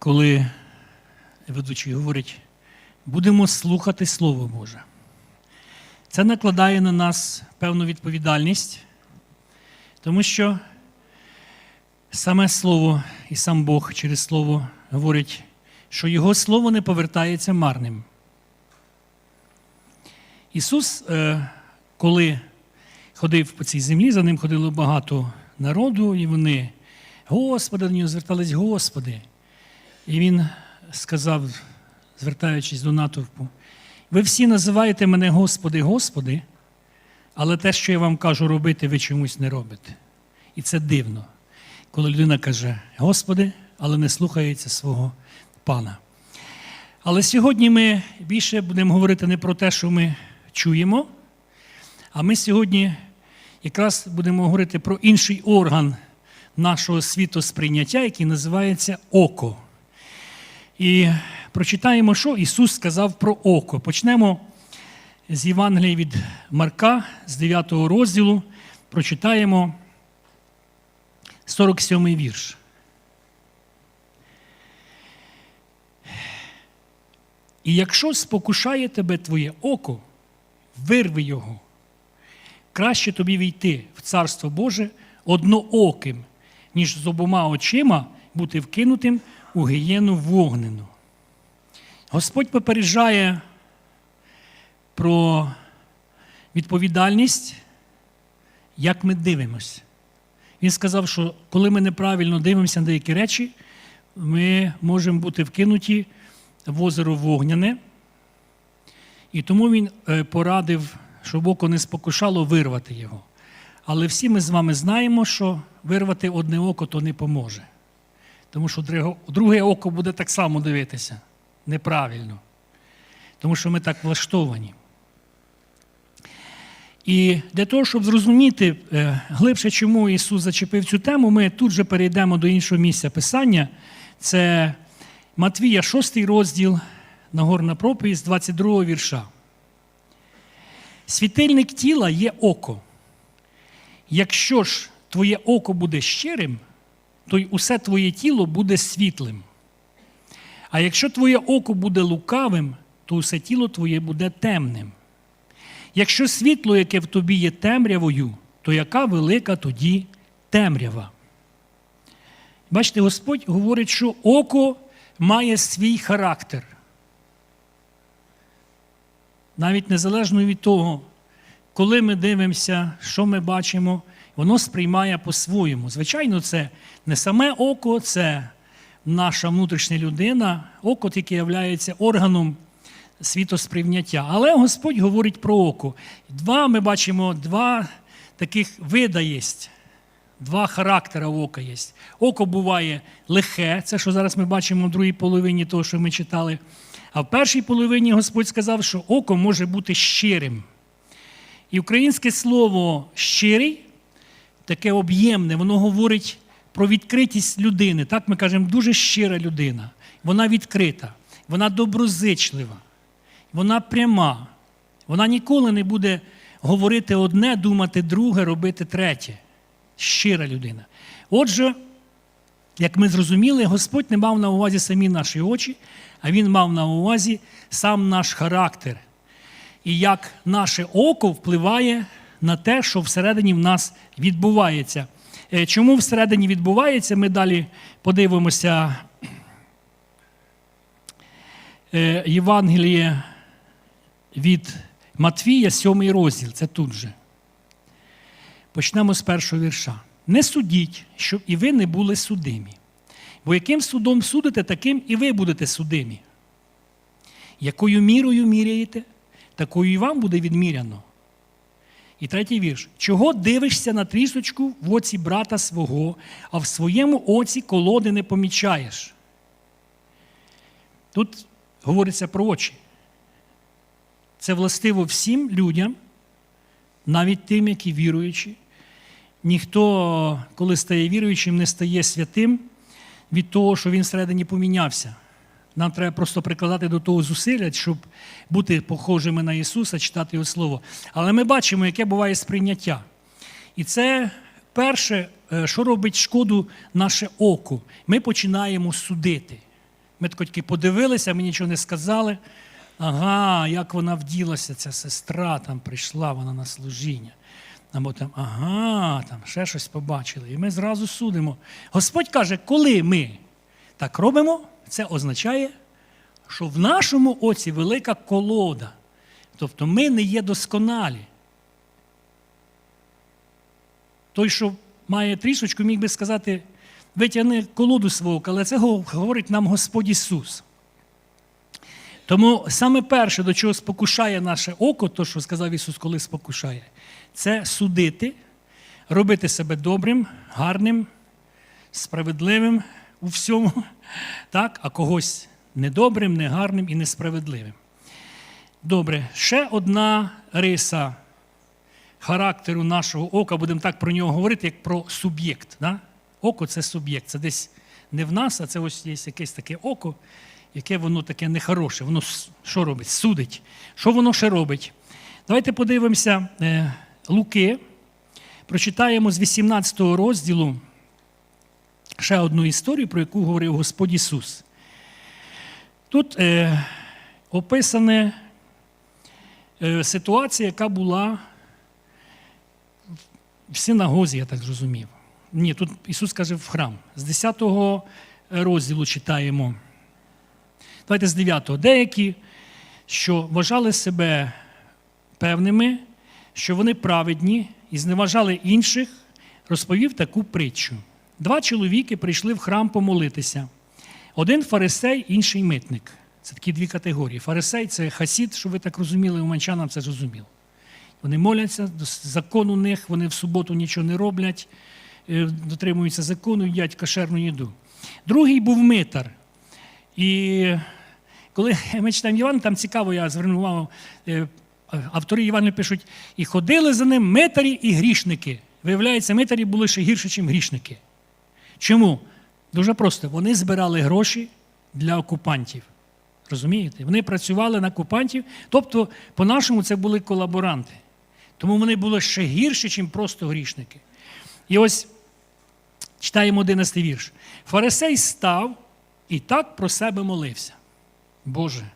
коли ведучий говорить, будемо слухати Слово Боже. Це накладає на нас певну відповідальність, тому що саме Слово і сам Бог через Слово говорить, що Його Слово не повертається марним. Ісус, е, коли ходив по цій землі, за ним ходило багато народу, і вони, Господи, до нього звертались, Господи. І Він сказав, звертаючись до натовпу, ви всі називаєте мене Господи, Господи, але те, що я вам кажу робити, ви чомусь не робите. І це дивно, коли людина каже, Господи, але не слухається свого Пана. Але сьогодні ми більше будемо говорити не про те, що ми чуємо, а ми сьогодні якраз будемо говорити про інший орган нашого світосприйняття, який називається око. І прочитаємо, що Ісус сказав про око. Почнемо з Євангелія від Марка, з 9 розділу, прочитаємо 47 вірш. І якщо спокушає тебе твоє око, вирви його. Краще тобі війти в Царство Боже однооким, ніж з обома очима бути вкинутим у гієну вогнену. Господь попереджає про відповідальність, як ми дивимося. Він сказав, що коли ми неправильно дивимося на деякі речі, ми можемо бути вкинуті в озеро вогняне. І тому він е, порадив, щоб око не спокушало вирвати його. Але всі ми з вами знаємо, що вирвати одне око то не поможе. Тому що друге- око буде так само дивитися неправильно. Тому що ми так влаштовані. І для того, щоб зрозуміти е, глибше, чому Ісус зачепив цю тему, ми тут же перейдемо до іншого місця Писання. Це Матвія, 6 розділ, Нагорна проповідь з 22 вірша. Світильник тіла є око. Якщо ж твоє око буде щирим, то й усе твоє тіло буде світлим. А якщо твоє око буде лукавим, то усе тіло твоє буде темним. Якщо світло, яке в тобі є темрявою, то яка велика тоді темрява? Бачите, Господь говорить, що око має свій характер. Навіть незалежно від того, коли ми дивимося, що ми бачимо, воно сприймає по-своєму. Звичайно, це не саме око, це наша внутрішня людина, око тільки є органом світосприйняття. Але Господь говорить про око. Два ми бачимо два таких вида є. Два характера ока є. Око буває лихе, це що зараз ми бачимо в другій половині того, що ми читали. А в першій половині Господь сказав, що око може бути щирим. І українське слово щирий, таке об'ємне, воно говорить про відкритість людини. Так ми кажемо, дуже щира людина. Вона відкрита, вона доброзичлива, вона пряма. Вона ніколи не буде говорити одне, думати друге, робити третє. Щира людина. Отже, як ми зрозуміли, Господь не мав на увазі самі наші очі, а Він мав на увазі сам наш характер. І як наше око впливає на те, що всередині в нас відбувається. Е, Чому всередині відбувається, ми далі подивимося Е, Євангеліє від Матвія, 7 розділ, це тут же. Почнемо з першого вірша. Не судіть, щоб і ви не були судимі. Бо яким судом судите, таким і ви будете судимі. Якою мірою міряєте, такою і вам буде відміряно. І третій вірш. Чого дивишся на трісочку в оці брата свого, а в своєму оці колоди не помічаєш? Тут говориться про очі. Це властиво всім людям, навіть тим, які віруючі. Ніхто, коли стає віруючим, не стає святим від того, що він всередині помінявся. Нам треба просто прикладати до того зусилля, щоб бути похожими на Ісуса, читати Його Слово. Але ми бачимо, яке буває сприйняття. І це перше, е, що робить шкоду наше око. Ми починаємо судити. Ми таки подивилися, ми нічого не сказали. Ага, як вона вділася, ця сестра там прийшла, вона на служіння. Або там, ага, там ще щось побачили. І ми зразу судимо. Господь каже, коли ми так робимо, це означає, що в нашому оці велика колода. Тобто ми не є досконалі. Той, що має трішечку, міг би сказати, витягни колоду свого, але це говорить нам Господь Ісус. Тому саме перше, до чого спокушає наше око, то, що сказав Ісус, коли спокушає, це судити, робити себе добрим, гарним, справедливим у всьому, так? а когось недобрим, негарним і несправедливим. Добре, ще одна риса характеру нашого ока, будемо так про нього говорити, як про суб'єкт. Да? Око це суб'єкт. Це десь не в нас, а це ось є якесь таке око, яке воно таке нехороше. Воно що робить? Судить. Що воно ще робить? Давайте подивимося е, Луки. Прочитаємо з 18 розділу ще одну історію, про яку говорив Господь Ісус. Тут е, описана е, ситуація, яка була в синагозі, я так зрозумів. Ні, тут Ісус каже в храм. З 10 розділу читаємо. Давайте з 9-го. Деякі, що вважали себе певними, що вони праведні і зневажали інших, розповів таку притчу. Два чоловіки прийшли в храм помолитися. Один фарисей, інший митник. Це такі дві категорії. Фарисей це хасід, що ви так розуміли, уманчанам це зрозуміло. Вони моляться, закон у них, вони в суботу нічого не роблять, е, дотримуються закону, їдять кошерну їду. Другий був митар. І коли ми читаємо Іван, там цікаво, я звернув увагу, е, автори Івана пишуть, і ходили за ним митарі і грішники. Виявляється, митарі були ще гірше, ніж грішники. Чому? Дуже просто, вони збирали гроші для окупантів. Розумієте? Вони працювали на окупантів, тобто, по-нашому, це були колаборанти. Тому вони були ще гірші, ніж просто грішники. І ось читаємо 11 вірш. Фарисей став і так про себе молився. Боже,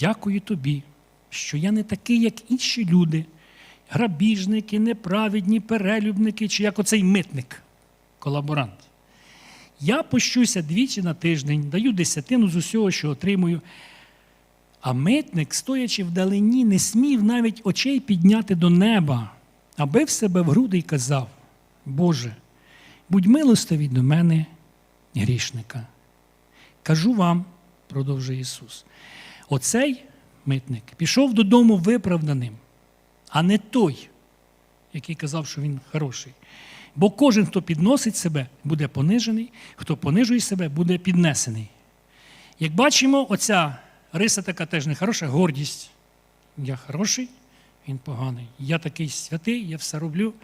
дякую тобі, що я не такий, як інші люди, грабіжники, неправедні, перелюбники, чи як оцей митник, колаборант. Я пощуся двічі на тиждень, даю десятину з усього, що отримую. А митник, стоячи вдалині, не смів навіть очей підняти до неба, а бив себе в груди і казав: Боже, будь милостивий до мене, грішника. Кажу вам, продовжує Ісус, оцей митник пішов додому виправданим, а не той, який казав, що він хороший. Бо кожен, хто підносить себе, буде понижений, хто понижує себе, буде піднесений. Як бачимо, оця риса така теж не хороша, гордість. Я хороший, він поганий. Я такий святий, я все роблю.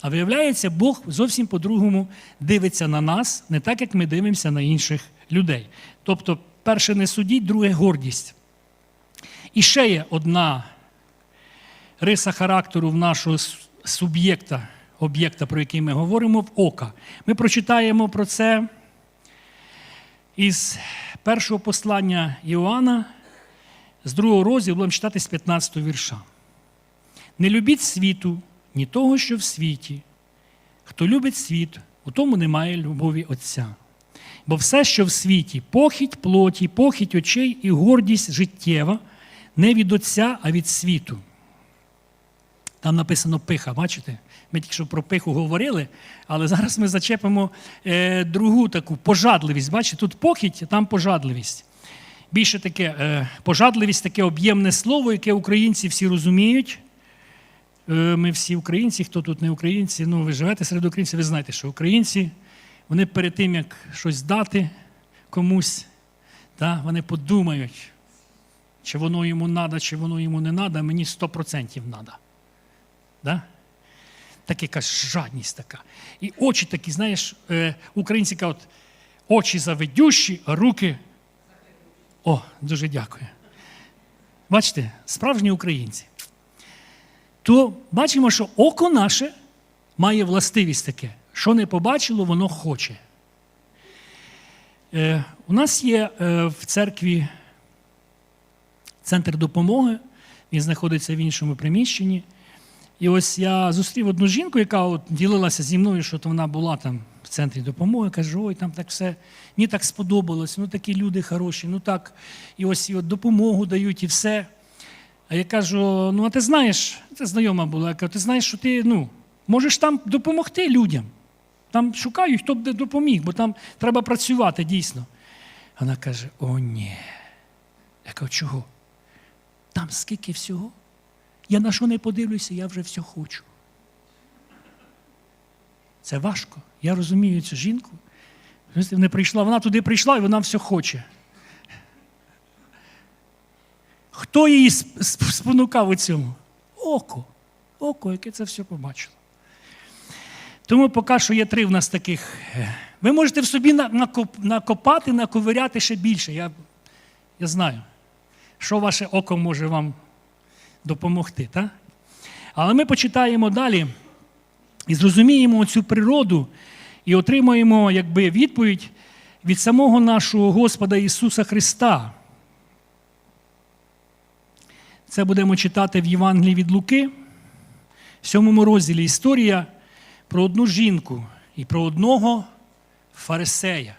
А виявляється, Бог зовсім по-другому дивиться на нас, не так, як ми дивимося на інших людей. Тобто, перше, не судіть, друге гордість. І ще є одна риса характеру в нашого суб'єкта об'єкта, про який ми говоримо, в ока. Ми прочитаємо про це із першого послання Іоанна, з другого розділу будемо читати з 15 го вірша. Не любіть світу, ні того, що в світі. Хто любить світ, у тому немає любові Отця. Бо все, що в світі, похідь плоті, похідь очей і гордість життєва, не від Отця, а від світу. Там написано пиха, бачите? Ми тільки що про пиху говорили, але зараз ми зачепимо е, другу таку пожадливість. Бачите, тут похідь, там пожадливість. Більше таке е, пожадливість таке об'ємне слово, яке українці всі розуміють. Е, ми всі українці, хто тут не українці, ну ви живете серед українців, ви знаєте, що українці, вони перед тим, як щось дати комусь, да, вони подумають, чи воно йому треба, чи воно йому не треба, мені 100% треба. Да? Так якась жадність така. І очі такі, знаєш, е, українці кажуть, очі заведющі, а руки. О, дуже дякую. Бачите, справжні українці. То бачимо, що око наше має властивість таке, що не побачило, воно хоче. Е, У нас є е, в церкві центр допомоги, він знаходиться в іншому приміщенні. І ось я зустрів одну жінку, яка от ділилася зі мною, що то вона була там в центрі допомоги, каже, ой, там так все, мені так сподобалось, ну такі люди хороші, ну так, і ось і от допомогу дають, і все. А я кажу: ну, а ти знаєш, це знайома була, я кажу, ти знаєш, що ти ну, можеш там допомогти людям. Там шукають, хто б де допоміг, бо там треба працювати дійсно. Вона каже: О, ні. Я кажу, чого? Там скільки всього? Я на що не подивлюся, я вже все хочу. Це важко. Я розумію цю жінку. Не прийшла, вона туди прийшла і вона все хоче. Хто її сп- сп- спонукав у цьому? Око. Око, яке це все побачило. Тому поки що є три в нас таких. Ви можете в собі накопати, наковиряти ще більше. Я, я знаю, що ваше око може вам допомогти. Так? Але ми почитаємо далі і зрозуміємо цю природу і отримаємо якби, відповідь від самого нашого Господа Ісуса Христа. Це будемо читати в Євангелії від Луки, в сьомому розділі історія про одну жінку і про одного фарисея.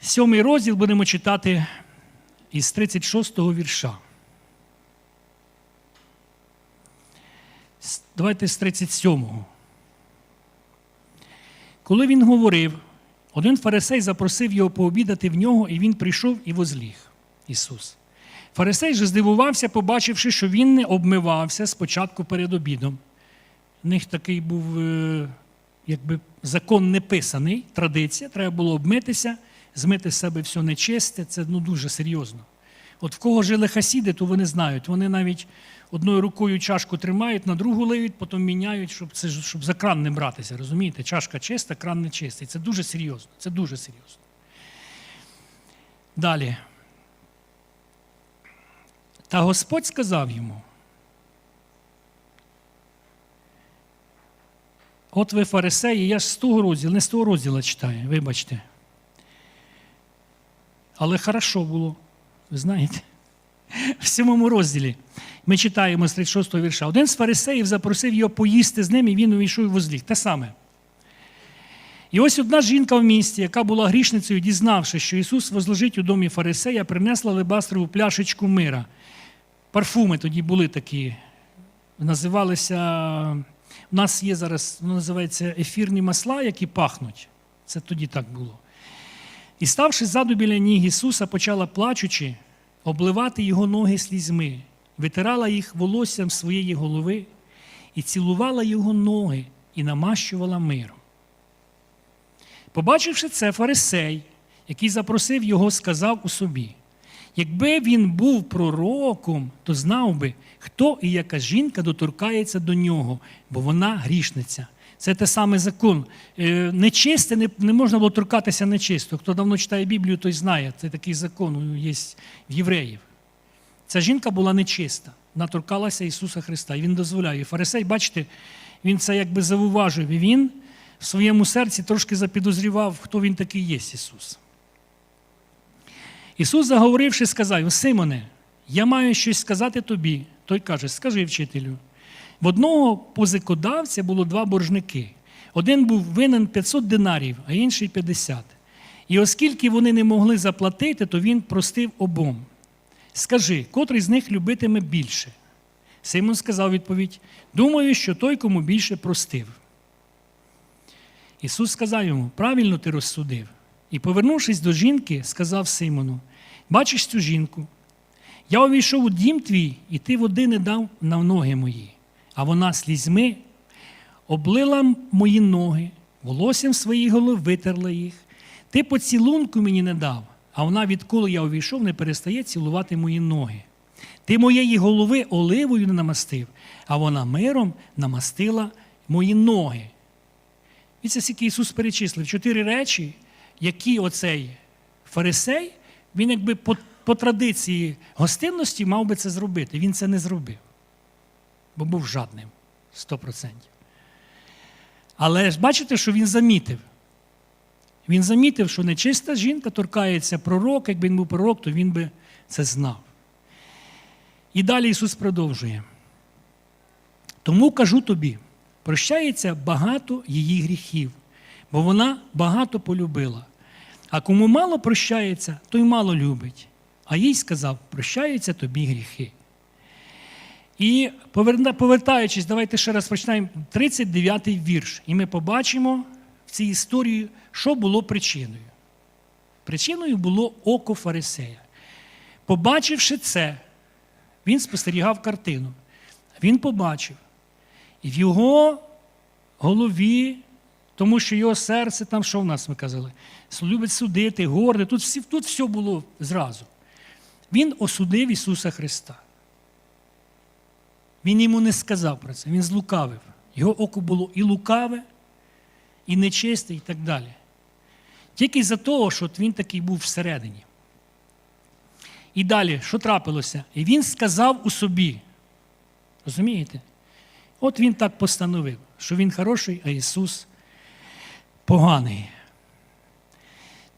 Сьомий розділ будемо читати із 36-го вірша. Давайте з 37-го. Коли він говорив, один фарисей запросив його пообідати в нього, і він прийшов і возліг. Ісус. Фарисей же здивувався, побачивши, що він не обмивався спочатку перед обідом. У них такий був е, якби закон не писаний, традиція, треба було обмитися, змити з себе все нечисте, це ну, дуже серйозно. От в кого жили хасіди, то вони знають. Вони навіть одною рукою чашку тримають, на другу лиють, потім міняють, щоб, це, щоб за кран не братися. Розумієте? Чашка чиста, кран не чистий. Це дуже серйозно. Це дуже серйозно. Далі. Та Господь сказав йому: От ви фарисеї, я ж з того розділу, не з того розділу читаю, вибачте. Але хорошо було, ви знаєте. В сьомому розділі ми читаємо з 36 го вірша. Один з фарисеїв запросив його поїсти з ним, і він увійшов возліг. Те саме. І ось одна жінка в місті, яка була грішницею, дізнавши, що Ісус возложить у домі фарисея, принесла лебастрову пляшечку мира. Парфуми тоді були такі, називалися. У нас є зараз, воно називається ефірні масла, які пахнуть. Це тоді так було. І ставши ззаду біля ніг Ісуса, почала плачучи, обливати його ноги слізьми, витирала їх волоссям своєї голови і цілувала його ноги і намащувала миром. Побачивши це, фарисей, який запросив його, сказав у собі: якби він був пророком, то знав би, хто і яка жінка доторкається до нього, бо вона грішниця. Це те саме закон. Е, Нечисте не, можна було торкатися нечисто. Хто давно читає Біблію, той знає. Це такий закон є в євреїв. Ця жінка була нечиста, вона торкалася Ісуса Христа, і Він дозволяє. Фарисей, бачите, він це якби зауважив. І він в своєму серці трошки запідозрівав, хто він такий є, Ісус. Ісус, заговоривши, сказав: Симоне, я маю щось сказати тобі. Той каже, скажи вчителю. В одного позикодавця було два боржники. Один був винен 500 динарів, а інший 50. І оскільки вони не могли заплатити, то він простив обом. Скажи, котрий з них любитиме більше? Симон сказав відповідь: Думаю, що той, кому більше простив. Ісус сказав йому: правильно ти розсудив. І, повернувшись до жінки, сказав Симону: Бачиш цю жінку? Я увійшов у дім твій, і ти води не дав на ноги мої, а вона слізьми облила мої ноги, волоссям своїх голов витерла їх. Ти поцілунку мені не дав, а вона, відколи я увійшов, не перестає цілувати мої ноги. Ти моєї голови оливою не намастив, а вона миром намастила мої ноги. І це скільки Ісус перечислив чотири речі, які оцей фарисей, він якби по, по традиції гостинності мав би це зробити. Він це не зробив, бо був жадним 100%. Але ж бачите, що він замітив. Він замітив, що нечиста жінка торкається пророка, якби він був пророк, то він би це знав. І далі Ісус продовжує. Тому кажу тобі, прощається багато її гріхів, бо вона багато полюбила. А кому мало прощається, той мало любить. А їй сказав, прощаються тобі гріхи. І повертаючись, давайте ще раз прочитаємо 39-й вірш. І ми побачимо в цій історії, що було причиною. Причиною було око фарисея. Побачивши це, він спостерігав картину. Він побачив. І в його голові, тому що його серце, там що в нас ми казали, любить судити, горде, тут, тут все було зразу. Він осудив Ісуса Христа. Він йому не сказав про це, він злукавив. Його око було і лукаве, і нечисте, і так далі. Тільки за того, що він такий був всередині. І далі, що трапилося? І він сказав у собі. Розумієте? От він так постановив, що він хороший, а Ісус поганий.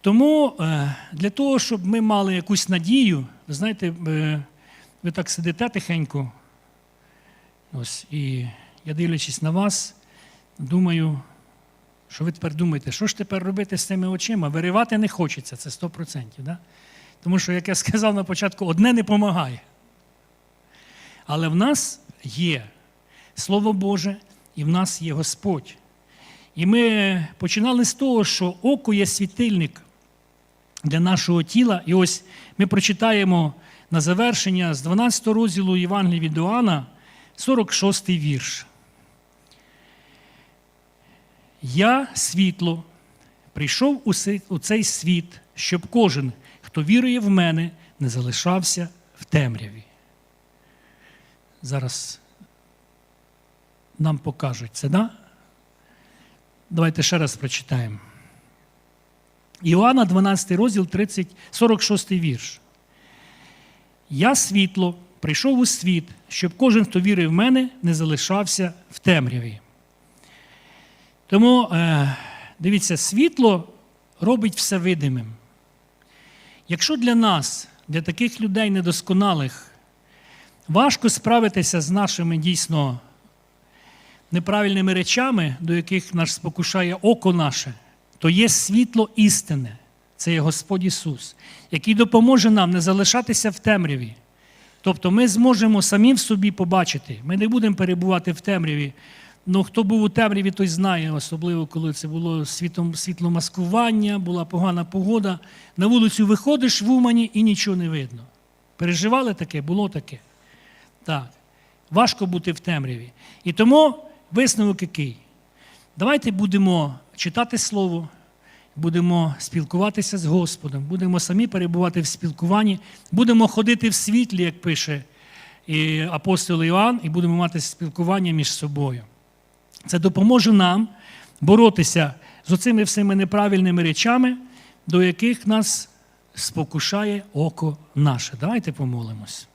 Тому е, для того, щоб ми мали якусь надію, ви знаєте, е, ви так сидите тихенько, ось, і я дивлячись на вас, думаю, що ви тепер думаєте, що ж тепер робити з цими очима? Виривати не хочеться, це 100%. Да? Тому що, як я сказав на початку, одне не допомагає. Але в нас є Слово Боже, і в нас є Господь. І ми починали з того, що око є світильник для нашого тіла. І ось ми прочитаємо на завершення з 12 розділу Євангелія від Іоанна, 46 вірш. Я світло прийшов у цей світ, щоб кожен, хто вірує в мене, не залишався в темряві. Зараз нам покажуть це, да? Давайте ще раз прочитаємо. Іоанна, 12 розділ, 30, 46 вірш. Я світло прийшов у світ, щоб кожен, хто вірив в мене, не залишався в темряві. Тому, е, дивіться, світло робить все видимим. Якщо для нас, для таких людей недосконалих, важко справитися з нашими дійсно неправильними речами, до яких нас спокушає око наше, то є світло істини. Це є Господь Ісус, який допоможе нам не залишатися в темряві. Тобто ми зможемо самі в собі побачити. Ми не будемо перебувати в темряві. Ну, хто був у темряві, той знає, особливо коли це було світлом, світломаскування, була погана погода. На вулицю виходиш в Умані і нічого не видно. Переживали таке, було таке. Так. Важко бути в темряві. І тому висновок який? Давайте будемо читати Слово, будемо спілкуватися з Господом, будемо самі перебувати в спілкуванні, будемо ходити в світлі, як пише і апостол Іоанн, і будемо мати спілкування між собою. Це допоможе нам боротися з оцими всіми неправильними речами, до яких нас спокушає око наше. Давайте помолимось.